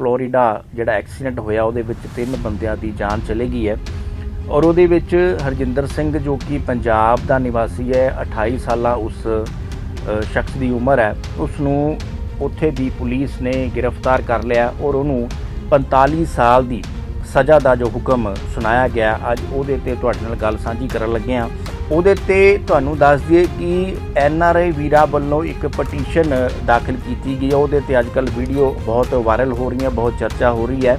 Florida ਜਿਹੜਾ accident ਹੋਇਆ, ਉਹਦੇ ਵਿੱਚ ਤਿੰਨ ਬੰਦਿਆਂ ਦੀ ਜਾਨ ਚਲੀ ਗਈ ਹੈ। ਔਰ ਉਹਦੇ ਵਿੱਚ ਹਰਜਿੰਦਰ ਸਿੰਘ ਜੋ ਕਿ ਪੰਜਾਬ ਦਾ ਨਿਵਾਸੀ ਹੈ 28 ਸਾਲਾਂ ਉਸ ਸ਼ਖਸ ਦੀ ਉਮਰ ਹੈ ਉਸ ਨੂੰ ਉੱਥੇ ਦੀ ਪੁਲਿਸ ਨੇ ਗ੍ਰਿਫਤਾਰ ਕਰ ਲਿਆ ਔਰ ਉਹਨੂੰ 45 ਸਾਲ ਦੀ ਸਜ਼ਾ ਦਾ ਜੋ ਹੁਕਮ ਸੁਣਾਇਆ ਗਿਆ, ਅੱਜ ਉਹਦੇ ਤੇ ਤੁਹਾਡੇ ਨਾਲ ਗੱਲ ਸਾਂਝੀ ਕਰਨ ਲੱਗੇ ਹਾਂ। ਉਹਦੇ ਤੇ ਤੁਹਾਨੂੰ ਦੱਸ ਦਈਏ ਕਿ ਐਨ ਆਰ ਆਈ ਵੀਰਾ ਵੱਲੋਂ ਇੱਕ ਪਟੀਸ਼ਨ ਦਾਖਲ ਕੀਤੀ ਗਈ ਹੈ। ਉਹਦੇ ਤੇ ਅੱਜਕੱਲ ਵੀਡੀਓ ਬਹੁਤ ਵਾਇਰਲ ਹੋ ਰਹੀਆਂ, ਬਹੁਤ ਚਰਚਾ ਹੋ ਰਹੀ ਹੈ।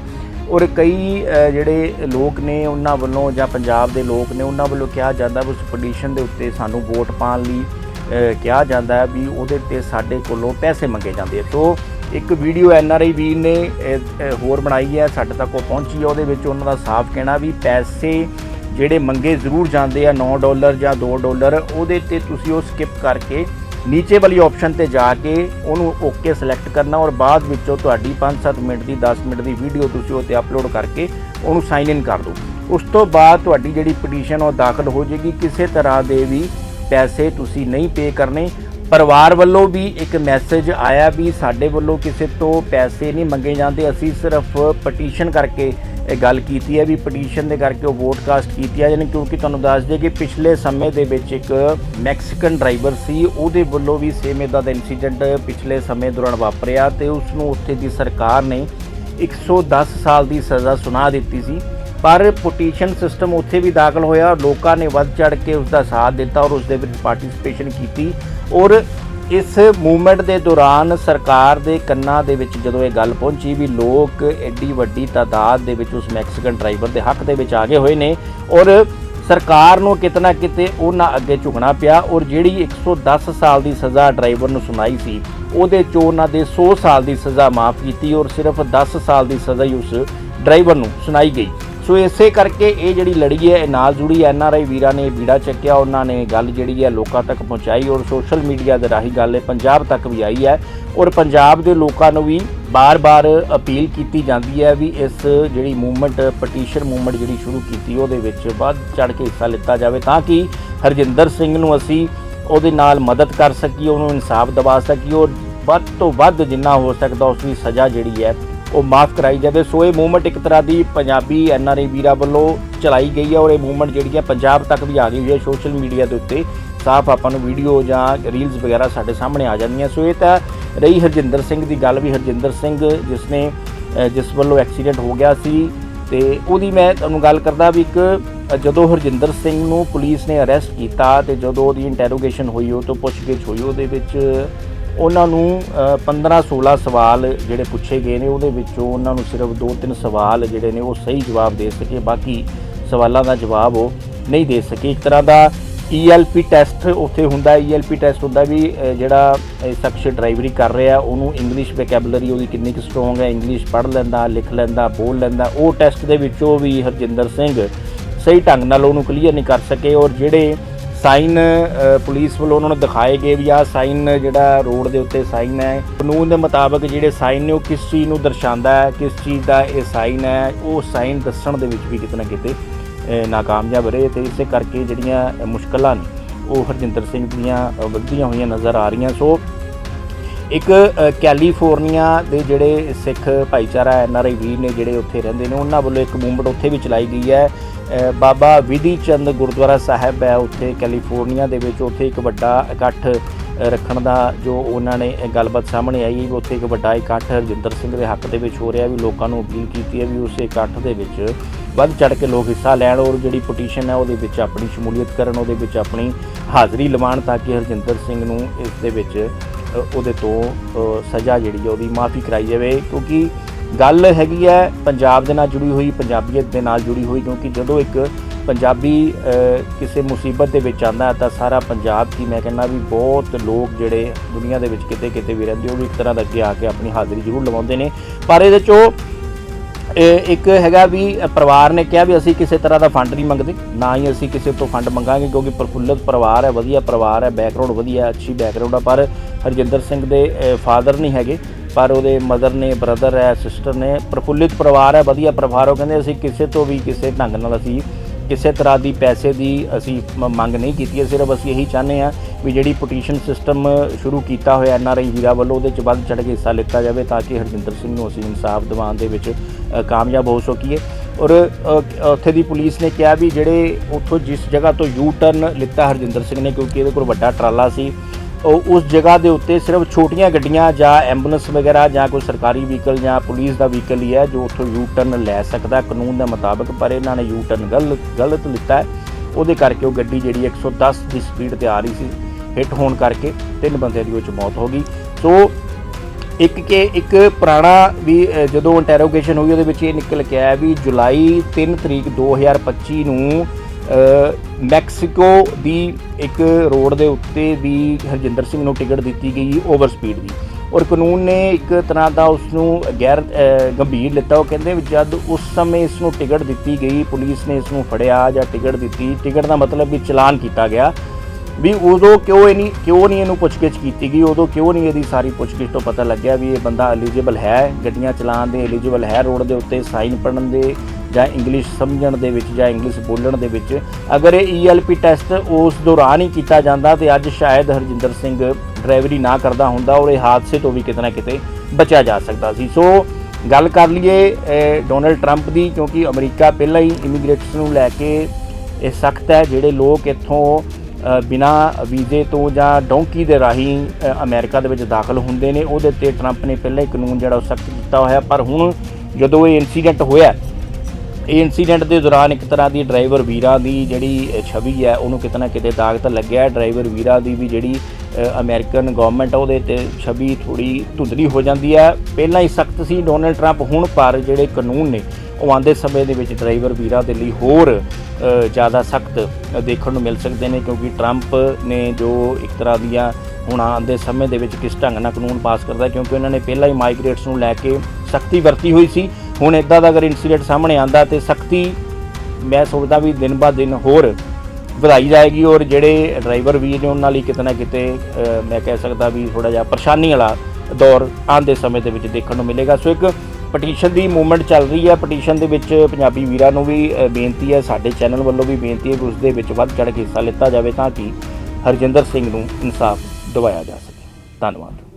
ਔਰ ਕਈ ਜਿਹੜੇ ਲੋਕ ਨੇ ਉਹਨਾਂ ਵੱਲੋਂ ਜਾਂ ਪੰਜਾਬ ਦੇ ਲੋਕ ਨੇ, ਉਹਨਾਂ ਵੱਲੋਂ ਕਿਹਾ ਜਾਂਦਾ ਵੀ ਉਸ ਪਟੀਸ਼ਨ ਦੇ ਉੱਤੇ ਸਾਨੂੰ ਵੋਟ ਪਾਉਣ ਲਈ ਕਿਹਾ ਜਾਂਦਾ ਹੈ ਵੀ ਉਹਦੇ ਤੇ ਸਾਡੇ ਕੋਲੋਂ ਪੈਸੇ ਮੰਗੇ ਜਾਂਦੇ ਆ। ਸੋ ਇੱਕ ਵੀਡੀਓ ਐਨ ਆਰ ਆਈ ਵੀਰ ਨੇ ਹੋਰ ਬਣਾਈ ਹੈ, ਸਾਡੇ ਤੱਕ ਉਹ ਪਹੁੰਚੀ ਹੈ। ਉਹਦੇ ਵਿੱਚ ਉਹਨਾਂ ਦਾ ਸਾਫ਼ ਕਹਿਣਾ ਵੀ ਪੈਸੇ ਜਿਹੜੇ ਮੰਗੇ ਜ਼ਰੂਰ ਜਾਂਦੇ ਆ 9 ਡਾਲਰ ਜਾਂ 2 ਡਾਲਰ, ਉਹਦੇ ਤੇ ਤੁਸੀਂ ਉਹ ਸਕਿਪ ਕਰਕੇ ਨੀਚੇ ਵਾਲੀ ਆਪਸ਼ਨ ਤੇ ਜਾ ਕੇ ਉਹਨੂੰ ਓਕੇ ਸਿਲੈਕਟ ਕਰਨਾ ਔਰ ਬਾਅਦ ਵਿੱਚੋਂ ਤੁਹਾਡੀ 5-7 ਮਿੰਟ ਦੀ 10 ਮਿੰਟ ਦੀ ਵੀਡੀਓ ਤੁਸੀਂ ਉਹ ਤੇ ਅਪਲੋਡ ਕਰਕੇ ਉਹਨੂੰ ਸਾਈਨ ਇਨ ਕਰ ਦਿਓ। ਉਸ ਤੋਂ ਬਾਅਦ ਤੁਹਾਡੀ ਜਿਹੜੀ ਪਟੀਸ਼ਨ ਉਹ ਦਾਖਲ ਹੋ ਜਾਏਗੀ। ਕਿਸੇ ਤਰ੍ਹਾਂ ਦੇ ਵੀ ਪੈਸੇ ਤੁਸੀਂ ਨਹੀਂ ਪੇ ਕਰਨੇ। ਪਰਿਵਾਰ ਵੱਲੋਂ ਵੀ ਇੱਕ ਮੈਸੇਜ ਆਇਆ ਵੀ ਸਾਡੇ ਵੱਲੋਂ ਕਿਸੇ ਤੋਂ ਪੈਸੇ ਨਹੀਂ ਮੰਗੇ ਜਾਂਦੇ। ਅਸੀਂ ਸਿਰਫ ਪਟੀਸ਼ਨ ਕਰਕੇ ਇਹ ਗੱਲ ਕੀਤੀ ਹੈ ਵੀ ਪਟੀਸ਼ਨ ਦੇ ਕਰਕੇ ਉਹ ਵੋਟਕਾਸਟ ਕੀਤੀ ਹੈ। ਯਾਨੀ ਕਿਉਂਕਿ ਤੁਹਾਨੂੰ ਦੱਸ ਦਈਏ ਕਿ ਪਿਛਲੇ ਸਮੇਂ ਦੇ ਵਿੱਚ ਇੱਕ ਮੈਕਸੀਕਨ ਡਰਾਈਵਰ ਸੀ। ਉਹਦੇ ਵੱਲੋਂ ਵੀ ਸੇਮ ਇਦਾਂ ਦਾ ਇਨਸੀਡੈਂਟ ਪਿਛਲੇ ਸਮੇਂ ਦੌਰਾਨ ਵਾਪਰਿਆ ਤੇ ਉਸ ਨੂੰ ਉੱਥੇ ਦੀ ਸਰਕਾਰ ਨੇ 110 ਸਾਲ ਦੀ ਸਜ਼ਾ ਸੁਣਾ ਦਿੱਤੀ ਸੀ। ਪਰ ਪਟੀਸ਼ਨ ਸਿਸਟਮ ਉੱਥੇ ਵੀ ਦਾਖਲ ਹੋਇਆ ਲੋਕਾਂ ਨੇ ਵੱਧ ਚੜ ਕੇ ਉਸ ਦਾ ਸਾਥ ਦਿੱਤਾ ਔਰ ਉਸ ਦੇ ਵਿੱਚ ਪਾਰਟਿਸਿਪੇਸ਼ਨ ਕੀਤੀ ਔਰ ਇਸ ਮੂਵਮੈਂਟ ਦੇ ਦੌਰਾਨ ਸਰਕਾਰ ਦੇ ਕੰਨਾਂ ਦੇ ਵਿੱਚ ਜਦੋਂ ਇਹ ਗੱਲ ਪਹੁੰਚੀ ਵੀ ਲੋਕ ਐਡੀ ਵੱਡੀ ਤਾਦਾਦ ਦੇ ਵਿੱਚ ਉਸ ਮੈਕਸੀਕਨ ਡਰਾਈਵਰ ਦੇ ਹੱਕ ਦੇ ਵਿੱਚ ਆ ਗਏ ਹੋਏ ਨੇ ਔਰ ਸਰਕਾਰ ਨੂੰ ਕਿਤਨਾ ਕਿਤੇ ਉਹਨਾਂ ਅੱਗੇ ਝੁਕਣਾ ਪਿਆ ਔਰ ਜਿਹੜੀ 110 ਸਾਲ ਦੀ ਸਜ਼ਾ ਡਰਾਈਵਰ ਨੂੰ ਸੁਣਾਈ ਸੀ, ਉਹਦੇ ਚੋਂ ਉਹਨਾਂ ਦੇ 100 ਸਾਲ ਦੀ ਸਜ਼ਾ ਮਾਫ ਕੀਤੀ ਔਰ ਸਿਰਫ 10 ਸਾਲ ਦੀ ਸਜ਼ਾ ਹੀ ਉਸ ਡਰਾਈਵਰ ਨੂੰ ਸੁਣਾਈ ਗਈ। ਸੋ ਇਸੇ ਕਰਕੇ ਇਹ ਜਿਹੜੀ ਲੜੀ ਹੈ, ਇਹ ਨਾਲ ਜੁੜੀ ਐਨ ਆਰ ਆਈ ਵੀਰਾਂ ਨੇ ਬੀੜਾ ਚੱਕਿਆ, ਉਹਨਾਂ ਨੇ ਗੱਲ ਜਿਹੜੀ ਹੈ ਲੋਕਾਂ ਤੱਕ ਪਹੁੰਚਾਈ ਔਰ ਸੋਸ਼ਲ ਮੀਡੀਆ ਦੇ ਰਾਹੀਂ ਗੱਲ ਇਹ ਪੰਜਾਬ ਤੱਕ ਵੀ ਆਈ ਹੈ। ਔਰ ਪੰਜਾਬ ਦੇ ਲੋਕਾਂ ਨੂੰ ਵੀ ਬਾਰ-ਬਾਰ ਅਪੀਲ ਕੀਤੀ ਜਾਂਦੀ ਹੈ ਵੀ ਇਸ ਜਿਹੜੀ ਮੂਵਮੈਂਟ, ਪਟੀਸ਼ਨ ਮੂਵਮੈਂਟ ਜਿਹੜੀ ਸ਼ੁਰੂ ਕੀਤੀ, ਉਹਦੇ ਵਿੱਚ ਵੱਧ ਚੜ ਕੇ ਹਿੱਸਾ ਲਿੱਤਾ ਜਾਵੇ ਤਾਂ ਕਿ ਹਰਜਿੰਦਰ ਸਿੰਘ ਨੂੰ ਅਸੀਂ ਉਹਦੇ ਨਾਲ ਮਦਦ ਕਰ ਸਕੀਏ, ਉਹਨੂੰ ਇਨਸਾਫ ਦਿਵਾ ਸਕੀਏ। ਔਰ ਵੱਧ ਤੋਂ ਵੱਧ ਜਿੰਨਾ ਹੋ ਸਕਦਾ, ਉਸ ਦੀ ਸਜ਼ਾ ਜਿਹੜੀ ਹੈ ਉਹ ਮਾਫ ਕਰਾਈ ਜਾਵੇ ਸੋ ਇਹ ਮੂਵਮੈਂਟ ਇੱਕ ਤਰ੍ਹਾਂ ਦੀ ਪੰਜਾਬੀ ਐਨਆਰਆਈ ਵੀਰਾ ਵੱਲੋਂ ਚਲਾਈ ਗਈ ਹੈ ਔਰ ਇਹ ਮੂਵਮੈਂਟ ਜਿਹੜੀ ਹੈ ਪੰਜਾਬ ਤੱਕ ਵੀ ਆ ਗਈ ਹੋਈ ਹੈ ਸੋਸ਼ਲ ਮੀਡੀਆ ਦੇ ਉੱਤੇ। ਸਾਫ਼ ਆਪਾਂ ਨੂੰ ਵੀਡੀਓ ਜਾਂ ਰੀਲਸ ਵਗੈਰਾ ਸਾਡੇ ਸਾਹਮਣੇ ਆ ਜਾਂਦੀਆਂ। ਸੋ ਇਹ ਤਾਂ ਰਹੀ ਹਰਜਿੰਦਰ ਸਿੰਘ ਦੀ ਗੱਲ ਵੀ। ਹਰਜਿੰਦਰ ਸਿੰਘ ਜਿਸ ਨੇ ਜਿਸ ਵੱਲੋਂ ਐਕਸੀਡੈਂਟ ਹੋ ਗਿਆ ਸੀ ਤੇ ਉਹਦੀ ਮੈਂ ਤੁਹਾਨੂੰ ਗੱਲ ਕਰਦਾ ਵੀ ਇੱਕ ਜਦੋਂ ਹਰਜਿੰਦਰ ਸਿੰਘ ਨੂੰ ਪੁਲਿਸ ਨੇ ਅਰੈਸਟ ਕੀਤਾ ਤੇ ਜਦੋਂ ਉਹਦੀ ਇੰਟਰੋਗੇਸ਼ਨ ਹੋਈ, ਉਹ ਤੋਂ ਪੁੱਛਗਿੱਛ ਹੋਈ, ਉਹਦੇ ਵਿੱਚ ਉਹਨਾਂ ਨੂੰ 15-16 ਸਵਾਲ ਜਿਹੜੇ ਪੁੱਛੇ ਗਏ ਨੇ, ਉਹਦੇ ਵਿੱਚੋਂ ਉਹਨਾਂ ਨੂੰ ਸਿਰਫ 2-3 ਸਵਾਲ ਜਿਹੜੇ ਨੇ ਉਹ ਸਹੀ ਜਵਾਬ ਦੇ ਸਕੇ, ਬਾਕੀ ਸਵਾਲਾਂ ਦਾ ਜਵਾਬ ਉਹ ਨਹੀਂ ਦੇ ਸਕੇ। ਇੱਕ ਤਰ੍ਹਾਂ ਦਾ ELP ਟੈਸਟ ਉੱਥੇ ਹੁੰਦਾ ELP ਟੈਸਟ ਹੁੰਦਾ ਵੀ ਜਿਹੜਾ ਸ਼ਖਸ ਡਰਾਈਵਰੀ ਕਰ ਰਿਹਾ, ਉਹਨੂੰ ਇੰਗਲਿਸ਼ ਵੋਕੈਬਲਰੀ ਉਹਦੀ ਕਿੰਨੀ ਕੁ ਸਟਰੋਂਗ ਹੈ ਇੰਗਲਿਸ਼ ਪੜ੍ਹ ਲੈਂਦਾ, ਲਿਖ ਲੈਂਦਾ, ਬੋਲ ਲੈਂਦਾ, ਉਹ ਟੈਸਟ ਦੇ ਵਿੱਚੋਂ ਵੀ ਹਰਜਿੰਦਰ ਸਿੰਘ ਸਹੀ ਢੰਗ ਨਾਲ ਉਹਨੂੰ ਕਲੀਅਰ ਨਹੀਂ ਕਰ ਸਕੇ ਔਰ ਜਿਹੜੇ ਸਾਈਨ ਪੁਲਿਸ ਵੱਲੋਂ ਉਹਨਾਂ ਨੂੰ ਦਿਖਾਏ ਗਏ ਵੀ ਆਹ ਸਾਈਨ ਜਿਹੜਾ ਰੋਡ ਦੇ ਉੱਤੇ ਸਾਈਨ ਹੈ। ਕਾਨੂੰਨ ਦੇ ਮੁਤਾਬਕ ਜਿਹੜੇ ਸਾਈਨ ਨੇ ਉਹ ਕਿਸ ਚੀਜ਼ ਨੂੰ ਦਰਸਾਉਂਦਾ ਹੈ ਕਿਸ ਚੀਜ਼ ਦਾ ਇਹ ਸਾਈਨ ਹੈ ਉਹ ਸਾਈਨ ਦੱਸਣ ਦੇ ਵਿੱਚ ਵੀ ਕਿਤੇ ਨਾ ਕਿਤੇ ਨਾਕਾਮਯਾਬ ਰਹੇ ਤੇ ਇਸੇ ਕਰਕੇ ਜਿਹੜੀਆਂ ਮੁਸ਼ਕਲਾਂ ਨੇ ਉਹ ਹਰਜਿੰਦਰ ਸਿੰਘ ਦੀਆਂ ਅ, ਵੱਧਦੀਆਂ ਹੋਈਆਂ ਨਜ਼ਰ ਆ ਰਹੀਆਂ। ਸੋ ਇੱਕ ਕੈਲੀਫੋਰਨੀਆ ਦੇ ਜਿਹੜੇ ਸਿੱਖ ਭਾਈਚਾਰਾ ਐੱਨ ਆਰ ਆਈ ਵੀਰ ਨੇ ਜਿਹੜੇ ਉੱਥੇ ਰਹਿੰਦੇ ਨੇ ਉਹਨਾਂ ਵੱਲੋਂ ਇੱਕ ਮੂਵਮੈਂਟ ਉੱਥੇ ਵੀ ਚਲਾਈ ਗਈ ਹੈ। ਬਾਬਾ ਵਿਧੀ ਚੰਦ ਗੁਰਦੁਆਰਾ ਸਾਹਿਬ ਹੈ ਉੱਥੇ ਕੈਲੀਫੋਰਨੀਆ ਦੇ ਵਿੱਚ ਉੱਥੇ ਇੱਕ ਵੱਡਾ ਇਕੱਠ ਰੱਖਣ ਦਾ ਜੋ ਉਹਨਾਂ ਨੇ ਗੱਲਬਾਤ ਸਾਹਮਣੇ ਆਈ ਉੱਥੇ ਇੱਕ ਵੱਡਾ ਇਕੱਠ ਹਰਜਿੰਦਰ ਸਿੰਘ ਦੇ ਹੱਕ ਦੇ ਵਿੱਚ ਹੋ ਰਿਹਾ ਵੀ ਲੋਕਾਂ ਨੂੰ ਅਪੀਲ ਕੀਤੀ ਹੈ ਵੀ ਉਸ ਇਕੱਠ ਦੇ ਵਿੱਚ ਵੱਧ ਚੜ ਕੇ ਲੋਕ ਹਿੱਸਾ ਲੈਣ ਔਰ ਜਿਹੜੀ ਪਟੀਸ਼ਨ ਹੈ ਉਹਦੇ ਵਿੱਚ ਆਪਣੀ ਸ਼ਮੂਲੀਅਤ ਕਰਨ, ਉਹਦੇ ਵਿੱਚ ਆਪਣੀ ਹਾਜ਼ਰੀ ਲਵਾਉਣ ਤਾਂ ਕਿ ਹਰਜਿੰਦਰ ਸਿੰਘ ਨੂੰ ਇਸ ਦੇ ਵਿੱਚ ਉਹਦੇ ਤੋਂ ਸਜ਼ਾ ਜਿਹੜੀ ਹੈ ਉਹਦੀ ਮਾਫੀ ਕਰਾਈ ਜਾਵੇ ਕਿਉਂਕਿ ਗੱਲ ਹੈਗੀ ਹੈ ਪੰਜਾਬ ਦੇ ਨਾਲ ਜੁੜੀ ਹੋਈ, ਪੰਜਾਬੀਅਤ ਦੇ ਨਾਲ ਜੁੜੀ ਹੋਈ, ਕਿਉਂਕਿ ਜਦੋਂ ਇੱਕ ਪੰਜਾਬੀ ਕਿਸੇ ਮੁਸੀਬਤ ਦੇ ਵਿੱਚ ਆਉਂਦਾ ਹੈ ਤਾਂ ਸਾਰਾ ਪੰਜਾਬ ਕੀ ਮੈਂ ਕਹਿੰਦਾ ਵੀ ਬਹੁਤ ਲੋਕ ਜਿਹੜੇ ਦੁਨੀਆ ਦੇ ਵਿੱਚ ਕਿਤੇ ਕਿਤੇ ਵੀ ਰਹਿੰਦੇ, ਉਹ ਵੀ ਇੱਕ ਤਰ੍ਹਾਂ ਦਾ ਅੱਗੇ ਆ ਕੇ ਆਪਣੀ ਹਾਜ਼ਰੀ ਜ਼ਰੂਰ ਲਵਾਉਂਦੇ ਨੇ। ਪਰ ਇਹਦੇ ਚੋਂ ਇੱਕ ਹੈਗਾ ਵੀ ਪਰਿਵਾਰ ਨੇ ਕਿਹਾ ਵੀ ਅਸੀਂ ਕਿਸੇ ਤਰ੍ਹਾਂ ਦਾ ਫੰਡ ਨਹੀਂ ਮੰਗਦੇ, ਨਾ ਹੀ ਅਸੀਂ ਕਿਸੇ ਤੋਂ ਫੰਡ ਮੰਗਾਂਗੇ, ਕਿਉਂਕਿ ਪ੍ਰਫੁੱਲਤ ਪਰਿਵਾਰ ਹੈ, ਵਧੀਆ ਪਰਿਵਾਰ ਹੈ ਬੈਕਗ੍ਰਾਉਂਡ ਵਧੀਆ, ਅੱਛੀ ਬੈਕਗ੍ਰਾਉਂਡ ਆ, ਪਰ ਹਰਜਿੰਦਰ ਸਿੰਘ ਦੇ ਫਾਦਰ ਨਹੀਂ ਹੈਗੇ। ਪਰ ਉਹਦੇ ਮਦਰ ਨੇ ਬ੍ਰਦਰ ਹੈ ਸਿਸਟਰ ਨੇ, ਪ੍ਰਫੁੱਲਿਤ ਪਰਿਵਾਰ ਹੈ, ਵਧੀਆ ਪਰਿਵਾਰ ਉਹ ਕਹਿੰਦੇ ਅਸੀਂ ਕਿਸੇ ਤੋਂ ਵੀ ਕਿਸੇ ਢੰਗ ਨਾਲ ਅਸੀਂ ਕਿਸੇ ਤਰ੍ਹਾਂ ਦੀ ਪੈਸੇ ਦੀ ਅਸੀਂ ਮੰਗ ਨਹੀਂ ਕੀਤੀ ਹੈ। ਸਿਰਫ ਅਸੀਂ ਇਹੀ ਚਾਹੁੰਦੇ ਹਾਂ ਵੀ ਜਿਹੜੀ ਪਟੀਸ਼ਨ ਸਿਸਟਮ ਸ਼ੁਰੂ ਕੀਤਾ ਹੋਇਆ ਐਨ ਆਰ ਆਈ ਵੀਰਾ ਵੱਲੋਂ, ਉਹਦੇ 'ਚ ਵੱਧ ਚੜ੍ਹ ਕੇ ਹਿੱਸਾ ਲਿੱਤਾ ਜਾਵੇ ਤਾਂ ਕਿ ਹਰਜਿੰਦਰ ਸਿੰਘ ਨੂੰ ਅਸੀਂ ਇਨਸਾਫ ਦਿਵਾਉਣ ਦੇ ਵਿੱਚ ਕਾਮਯਾਬ ਹੋ ਸਕੀਏ। ਔਰ ਉੱਥੇ ਦੀ ਪੁਲਿਸ ਨੇ ਕਿਹਾ ਵੀ ਜਿਹੜੇ ਉੱਥੋਂ ਜਿਸ ਜਗ੍ਹਾ ਤੋਂ ਯੂ ਟਰਨ ਲਿੱਤਾ ਹਰਜਿੰਦਰ ਸਿੰਘ ਨੇ, ਕਿਉਂਕਿ ਇਹਦੇ ਕੋਲ ਵੱਡਾ ਟਰਾਲਾ ਸੀ ਉਸ ਜਗ੍ਹਾ ਦੇ ਉੱਤੇ ਸਿਰਫ ਛੋਟੀਆਂ ਗੱਡੀਆਂ ਜਾਂ ਐਂਬੂਲੈਂਸ ਵਗੈਰਾ ਜਾਂ ਕੋਈ ਸਰਕਾਰੀ ਵਹੀਕਲ ਜਾਂ ਪੁਲਿਸ ਦਾ ਵਹੀਕਲ ਹੀ ਹੈ ਜੋ ਉੱਥੋਂ ਯੂ ਟਰਨ ਲੈ ਸਕਦਾ ਕਾਨੂੰਨ ਦੇ ਮੁਤਾਬਕ, ਪਰ ਇਹਨਾਂ ਨੇ ਯੂ ਟਰਨ ਗਲਤ ਗਲਤ ਲਿੱਤਾ ਹੈ। ਉਹਦੇ ਕਰਕੇ ਉਹ ਗੱਡੀ ਜਿਹੜੀ 110 ਦੀ ਸਪੀਡ ਤੇ ਆ ਰਹੀ ਸੀ, ਹਿੱਟ ਹੋਣ ਕਰਕੇ ਤਿੰਨ ਬੰਦਿਆਂ ਦੀ ਉਹ 'ਚ ਮੌਤ ਹੋ ਗਈ। ਸੋ ਇੱਕ ਕਿ, ਇੱਕ ਪੁਰਾਣਾ ਵੀ ਜਦੋਂ ਇੰਟਰੋਗੇਸ਼ਨ ਹੋਈ, ਉਹਦੇ ਵਿੱਚ ਇਹ ਨਿਕਲ ਕੇ ਆਇਆ ਵੀ ਜੁਲਾਈ 3 ਤਰੀਕ 2025 ਨੂੰ ਮੈਕਸੀਕੋ ਦੀ ਇੱਕ ਰੋਡ ਦੇ ਉੱਤੇ ਵੀ ਹਰਜਿੰਦਰ ਸਿੰਘ ਨੂੰ ਟਿਕਟ ਦਿੱਤੀ ਗਈ ਓਵਰ ਸਪੀਡ ਦੀ। ਔਰ ਕਾਨੂੰਨ ਨੇ ਇੱਕ ਤਰ੍ਹਾਂ ਦਾ ਉਸ ਨੂੰ ਗੈਰ ਗੰਭੀਰ ਲਿੱਤਾ। ਉਹ ਕਹਿੰਦੇ ਵੀ ਜਦ ਉਸ ਸਮੇਂ ਇਸ ਨੂੰ ਟਿਕਟ ਦਿੱਤੀ ਗਈ, ਪੁਲਿਸ ਨੇ ਇਸ ਨੂੰ ਫੜਿਆ ਜਾਂ ਟਿਕਟ ਦਿੱਤੀ, ਟਿਕਟ ਦਾ ਮਤਲਬ ਵੀ ਚਲਾਨ ਕੀਤਾ ਗਿਆ। ਵੀ ਉਦੋਂ ਕਿਉਂ ਇਹ ਨਹੀਂ, ਕਿਉਂ ਨਹੀਂ ਇਹਨੂੰ ਪੁੱਛਗਿੱਛ ਕੀਤੀ ਗਈ? ਉਦੋਂ ਕਿਉਂ ਨਹੀਂ ਇਹਦੀ ਸਾਰੀ ਪੁੱਛਗਿੱਛ ਤੋਂ ਪਤਾ ਲੱਗਿਆ ਵੀ ਇਹ ਬੰਦਾ ਐਲੀਜੀਬਲ ਹੈ? ਗੱਡੀਆਂ ਚਲਾਉਣ ਦੇ ਐਲੀਜੀਬਲ ਹੈ ਰੋਡ ਦੇ ਉੱਤੇ ਸਾਈਨ ਪੜਨ ਦੇ ਜਾਂ ਇੰਗਲਿਸ਼ ਸਮਝਣ ਦੇ ਵਿੱਚ ਜਾਂ ਇੰਗਲਿਸ਼ ਬੋਲਣ ਦੇ ਵਿੱਚ? ਅਗਰ ਇਹ ਈਐਲਪੀ ਟੈਸਟ ਉਸ ਦੌਰਾਨ ਹੀ ਕੀਤਾ ਜਾਂਦਾ ਤੇ ਅੱਜ ਸ਼ਾਇਦ ਹਰਜਿੰਦਰ ਸਿੰਘ ਡਰਾਈਵਰੀ ਨਾ ਕਰਦਾ ਹੁੰਦਾ ਔਰ ਇਹ ਹਾਦਸੇ ਤੋਂ ਵੀ ਕਿਤੇ ਨਾ ਕਿਤੇ ਬਚਿਆ ਜਾ ਸਕਦਾ ਸੀ। ਸੋ ਗੱਲ ਕਰ ਲਈਏ ਡੋਨਲਡ ਟਰੰਪ ਦੀ, ਕਿਉਂਕਿ ਅਮਰੀਕਾ ਪਹਿਲਾਂ ਹੀ ਇਮੀਗ੍ਰੇਟਸ ਨੂੰ ਲੈ ਕੇ ਇਹ ਸਖਤ ਹੈ, ਜਿਹੜੇ ਲੋਕ ਇੱਥੋਂ ਬਿਨਾਂ ਵੀਜ਼ੇ ਤੋਂ ਜਾਂ ਡੋਂਕੀ ਦੇ ਰਾਹੀਂ ਅ, ਅਮਰੀਕਾ ਦੇ ਵਿੱਚ ਦਾਖਲ ਹੁੰਦੇ ਨੇ। ਉਹਦੇ ਤੇ ਟਰੰਪ ਨੇ ਪਹਿਲਾਂ ਹੀ ਕਾਨੂੰਨ ਜਿਹੜਾ ਉਹ ਸਖਤ ਕੀਤਾ ਹੋਇਆ ਪਰ ਹੁਣ ਜਦੋਂ ਇਹ ਇਨਸੀਡੈਂਟ ਹੋਇਆ ਇਹ ਇਨਸੀਡੈਂਟ ਦੇ ਦੌਰਾਨ ਇੱਕ ਤਰ੍ਹਾਂ ਦੀ ਡਰਾਈਵਰ ਵੀਰਾਂ ਦੀ ਜਿਹੜੀ ਛਵੀ ਹੈ ਉਹਨੂੰ ਕਿਤੇ ਨਾ ਕਿਤੇ ਦਾਗ ਤਾਂ ਲੱਗਿਆ। ਡਰਾਈਵਰ ਵੀਰਾਂ ਦੀ ਵੀ ਜਿਹੜੀ ਅਮਰੀਕਨ ਗਵਰਨਮੈਂਟ ਉਹਦੇ ਤੇ ਛਵੀ ਥੋੜੀ ਧੁੰਦਲੀ ਹੋ ਜਾਂਦੀ ਹੈ ਪਹਿਲਾਂ ਹੀ ਸਖਤ ਸੀ ਡੋਨਲਡ ਟਰੰਪ ਹੁਣ ਪਰ ਜਿਹੜੇ ਕਾਨੂੰਨ ਨੇ, ਉਹ ਆਉਂਦੇ ਸਮੇਂ ਦੇ ਵਿੱਚ ਡਰਾਈਵਰ ਵੀਰਾਂ ਦੇ ਲਈ ਹੋਰ ਜ਼ਿਆਦਾ ਸਖਤ ਦੇਖਣ ਨੂੰ ਮਿਲ ਸਕਦੇ ਨੇ, ਕਿਉਂਕਿ ਟਰੰਪ ਨੇ ਜੋ ਇੱਕ ਤਰ੍ਹਾਂ ਦੀਆਂ ਹੁਣ ਆਉਂਦੇ ਸਮੇਂ ਦੇ ਵਿੱਚ ਕਿਸ ਢੰਗ ਨਾਲ ਕਾਨੂੰਨ ਪਾਸ ਕਰਦਾ, ਕਿਉਂਕਿ ਉਹਨਾਂ ਨੇ ਪਹਿਲਾਂ ਹੀ ਮਾਈਗ੍ਰੇਟਸ ਨੂੰ ਲੈ ਕੇ ਸਖਤੀ ਵਰਤੀ ਹੋਈ ਸੀ। ਹੁਣ ਇਦਾਂ ਦਾ ਅਗਰ ਇਨਸੀਡੈਂਟ ਸਾਹਮਣੇ ਆਂਦਾ ਤੇ ਸਖਤੀ, ਮੈਂ ਸੋਚਦਾ ਵੀ ਦਿਨ ਬਾ ਦਿਨ ਹੋਰ ਵਧਾਈ ਜਾਏਗੀ ਔਰ ਜਿਹੜੇ ਡਰਾਈਵਰ ਵੀ ਨੇ ਉਹਨਾਂ ਲਈ ਕਿਤੇ ਨਾ ਕਿਤੇ ਮੈਂ ਕਹਿ ਸਕਦਾ ਵੀ ਥੋੜਾ ਜਿਹਾ ਪਰੇਸ਼ਾਨੀ ਵਾਲਾ ਦੌਰ ਆਉਂਦੇ ਸਮੇਂ ਦੇ ਵਿੱਚ ਦੇਖਣ ਨੂੰ ਮਿਲੇਗਾ। ਸੋ ਇੱਕ ਪਟੀਸ਼ਨ ਦੀ ਮੂਵਮੈਂਟ ਚੱਲ ਰਹੀ ਹੈ। ਪਟੀਸ਼ਨ ਦੇ ਵਿੱਚ ਪੰਜਾਬੀ ਵੀਰਾਂ ਨੂੰ ਵੀ ਬੇਨਤੀ ਹੈ, ਸਾਡੇ ਚੈਨਲ ਵੱਲੋਂ ਵੀ ਬੇਨਤੀ ਹੈ ਕਿ ਉਸ ਦੇ ਵਿੱਚ ਵੱਧ ਚੜ੍ਹ ਕੇ ਹਿੱਸਾ ਲਿੱਤਾ ਜਾਵੇ ਤਾਂ ਕਿ ਹਰਜਿੰਦਰ ਸਿੰਘ ਨੂੰ ਇਨਸਾਫ ਦਿਵਾਇਆ ਜਾ ਸਕੇ। ਧੰਨਵਾਦ।